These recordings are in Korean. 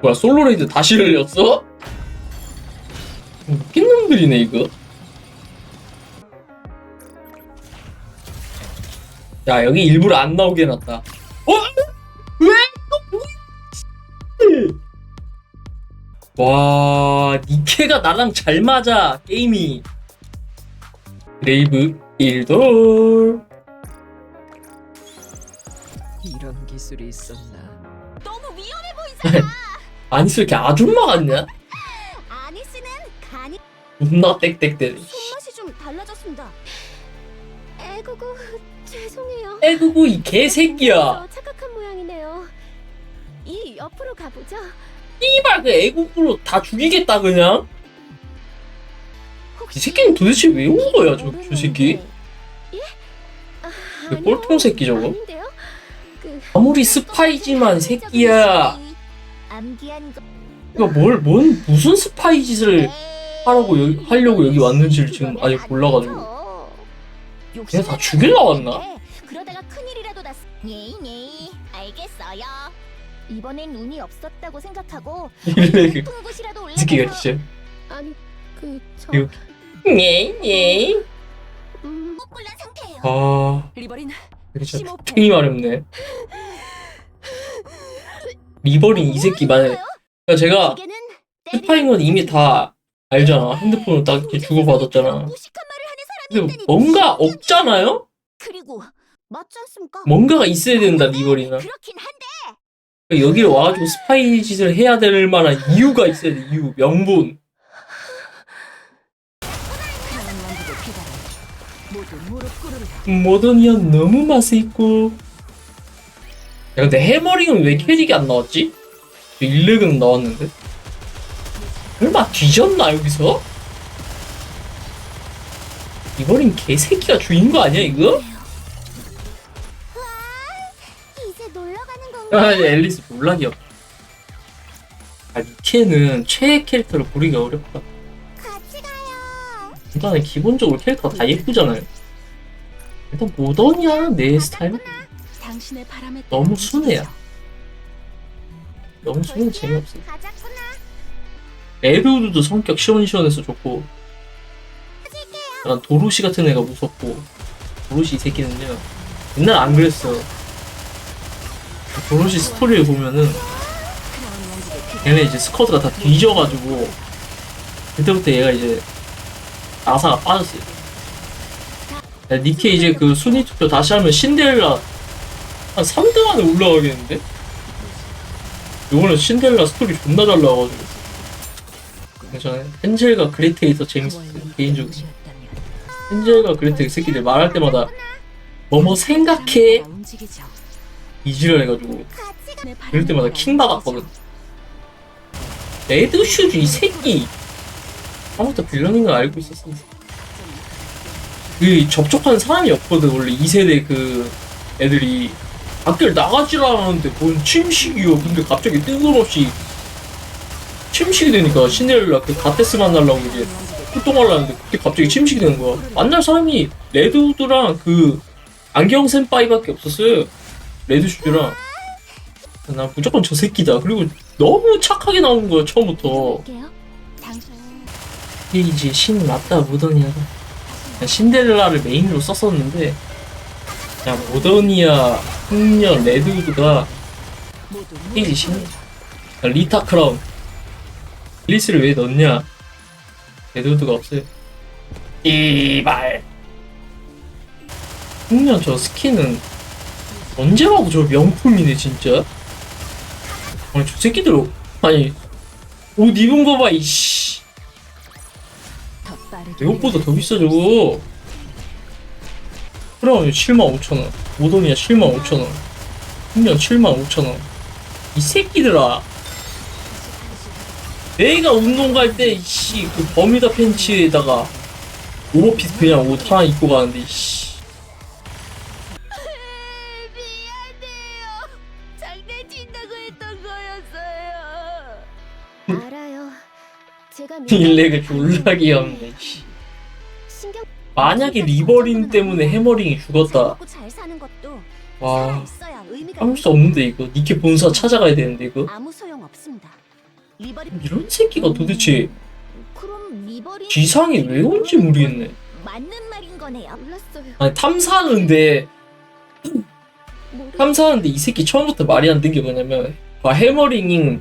뭐야 솔로 레이드 다시 열렸어? 웃긴 놈들이네 이거 야 여기 일부러 안 나오게 해놨다 어? 왜? 또 뭐... 와 니케가 나랑 잘 맞아 게임이 레이브 일돌 이런 기술이 있었나? 너무 위험해 보이잖아. 아니스 왜 이렇게 아줌마 같냐? 아니스는 간이 존나 땡땡대네 손맛이 좀 달라졌습니다. 에구구 죄송해요. 에구구 이 개새끼야 저 착각한 모양이네요. 이 옆으로 가보죠. 이발 그 애국으로 다 죽이겠다 그냥 이 새끼는 도대체 왜 온 거야 저, 저 새끼 예? 아, 그 아니요. 꼴통 새끼 저거 아닌데요? 그 아무리 스파이지만 새끼야 암기한 거. 이거 뭘, 뭔 무슨 스파이 짓을 하라고 여기, 하려고 여기 왔는지를 지금 아직 몰라가지고 걔네 다 죽일라 왔나? 그러다가 큰일이라도 났. 예이 알겠어요. 이번엔 운이 없었다고 생각하고 이래 그 높은 곳이라도 올라. 새끼가 진짜 아니 그저 이거- 예예 음, 뽀뽀란 상태예요. 아 리버린 이게 진짜 심호흡해. 되게 마렵네 리버린 이 새끼 만약에 그러니까 제가 건 이미 다 알잖아. 핸드폰으로 딱 이렇게 주고받았잖아. 근데 뭔가 없잖아요? 그리고 맞지 않습니까? 뭔가가 있어야 된다 리버리는 그렇긴 한데. 여기를 와가지고 스파이 짓을 해야 될 만한 이유가 있어야 돼 이유 명분. 모더니언 너무 맛이 있고 야 근데 해머링은 왜 캐릭이 안 나왔지? 저 일렉은 나왔는데 설마 뒤졌나 여기서? 리버린 개새끼가 주인 거 아니야 이거? 이제 놀러 가는 아 건가? 앨리스 기억 아 니케는 최애 캐릭터를 고르기가 어렵다 같이 가요. 일단은 기본적으로 캐릭터가 다 예쁘잖아요 일단 모더니아 내 스타일 당신의 바람에 너무 순해야. 너무 수능 재미없어 가자꾸나. 에르우드도 성격 시원시원해서 좋고 약간 도루시 같은 애가 무섭고 도루시 이 새끼는요 옛날 안 그랬어 도루시 스토리를 보면은 걔네 이제 스쿼드가 다 뒤져가지고 그때부터 얘가 이제 나사가 빠졌어요. 야, 니케 이제 그 순위 투표 다시 하면 신데렐라 한 3등 안에 올라가겠는데? 요거는 신데렐라 스토리 존나 잘 나와가지고. 저는 헨젤과 그레테이 더 재밌었어요 개인적으로. 헨젤과 그레테이 그 새끼들 말할 때마다 뭐뭐 생각해. 이지랄 해가지고. 이럴 때마다 킹 받았거든. 레드슈즈 이 새끼. 아무것도 빌런인 거 알고 있었어. 그 접촉하는 사람이 없거든 원래 2세대 그 애들이 밖을 나가질 않았는데 뭔 침식이요? 근데 갑자기 뜬금없이 침식이 되니까 신데렐라 그 가테스 만나려고 이제 활동하려는데 그때 갑자기 침식이 되는 거야. 만날 사람이 레드우드랑 그 안경 센파이밖에 없었어요. 레드슈즈랑. 나 무조건 저 새끼다. 그리고 너무 착하게 나오는 거야 처음부터. 당신 페이지 신 맞다 그냥 신데렐라를 메인으로 썼었는데 그냥 모더니아 흥년 레드우드가 페이지 신 리타 크라운. 릴리스를 왜 넣냐? 레드우드가 없어요. 이발. 흥년 저 스킨은 언제 봐도 저 명품이네 진짜? 아니 저 새끼들 아니 옷 입은 거봐 이씨. 더 빠르게 내 옷보다 더 비싸 저거 크라운이 75,000원 모더니아 75,000원 흥년 75,000원 이 새끼들아 내가 운동 갈때 이씨 그 버뮤다 팬츠에다가 오버핏 그냥 옷 하나 입고 가는데 이씨 미안해요. 장난친다고 했던 거였어요. 알아요. 제가 일렉을 졸라 귀엽네 씨. 만약에 리버린 때문에 해머링이 죽었다 와할수 없는데 이거 니케 본사 찾아가야 되는데 이거 아무 소용 없습니다. 이런 새끼가 도대체 그럼 지상에 왜 온지 모르겠네 맞는 말인 거네요. 몰랐어요. 아니 탐사하는데 모르 탐사하는데 이 새끼 처음부터 말이 안든게 뭐냐면 아, 해머링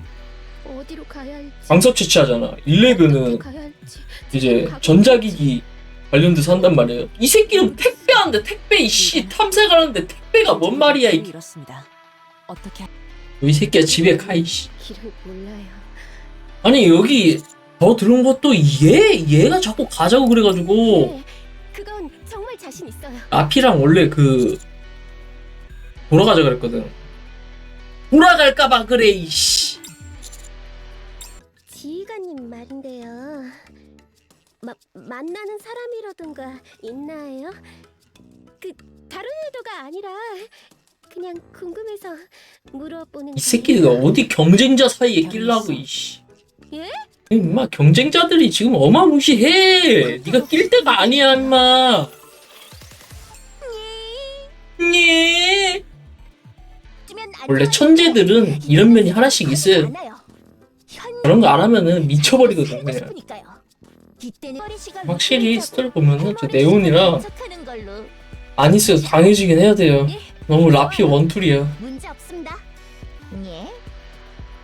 어디로 가야 할지. 광석 채취하잖아 일레그는 가야 할지. 이제 전자기기 관련돼서 한단 말이에요 이 새끼는 택배하는데 택배 이씨 탐색하는데 택배가 뭔 말이야 이, 이렇습니다. 어떻게 하- 이 새끼야 집에 가 이씨 길을 몰라요. 아니 여기 더 들은 것도 얘 얘가 자꾸 가자고 그래가지고 네, 그건 정말 자신 있어요. 아피랑 원래 그 돌아가자 그랬거든 돌아갈까봐 그래 이씨 지휘관님 말인데요. 마, 만나는 사람이라든가 있나요? 그 다른 의도가 아니라 그냥 궁금해서 물어보는. 이 새끼가 어디 경쟁자 사이에 끼려고 이씨 예? 임마 경쟁자들이 지금 어마무시해 네가 낄 때가 아니야 임마 예. 원래 천재들은 이런 면이 하나씩 있어요 그런 거 안 하면은 미쳐버리거든 그냥 확실히 스토리 보면은 저 네온이랑 있어도 강해지긴 해야 돼요 너무 라피 원툴이야 문제 없습니다. 예?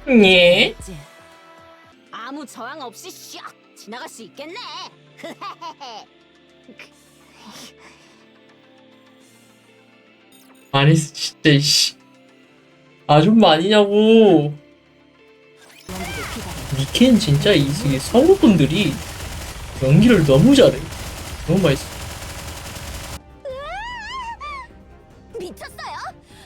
예지 아무 저항 없이 샥 지나갈 수 있겠네. 아니스 진짜 이씨 아줌마 아니냐고. 니켄 진짜 이이 성우분들이 연기를 너무 잘해 너무 맛있어 미쳤어요?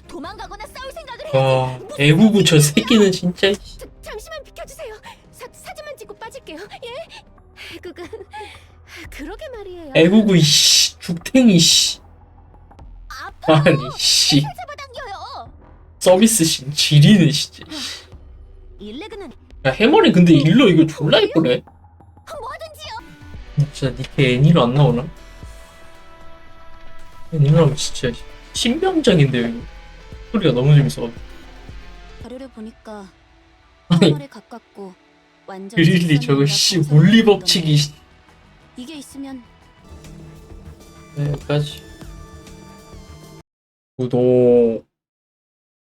도망가거나 싸울 생각을 해. 와 애구구 저 새끼는 진짜 자, 잠시만 비켜주세요. 사, 사진만 찍고 빠질게요. 예? 그가 그러게 말이에요. 애구구 이씨 죽탱이 씨 아파. 아니 씨 잡아당겨요. 서비스 신 지리네 진짜 일레그는 야 해머리 근데 일로 이거 졸라 예쁘네. 진짜 니케 애니로 안 나오나? 애니로 하면 진짜 신병장인데 이거 소리가 너무 재밌어 자료를 보니까 아니 화물에 가깝고 완전 그릴리 저거 씨 물리. 법칙이 씨. 이게 있으면 네, 여기까지 구독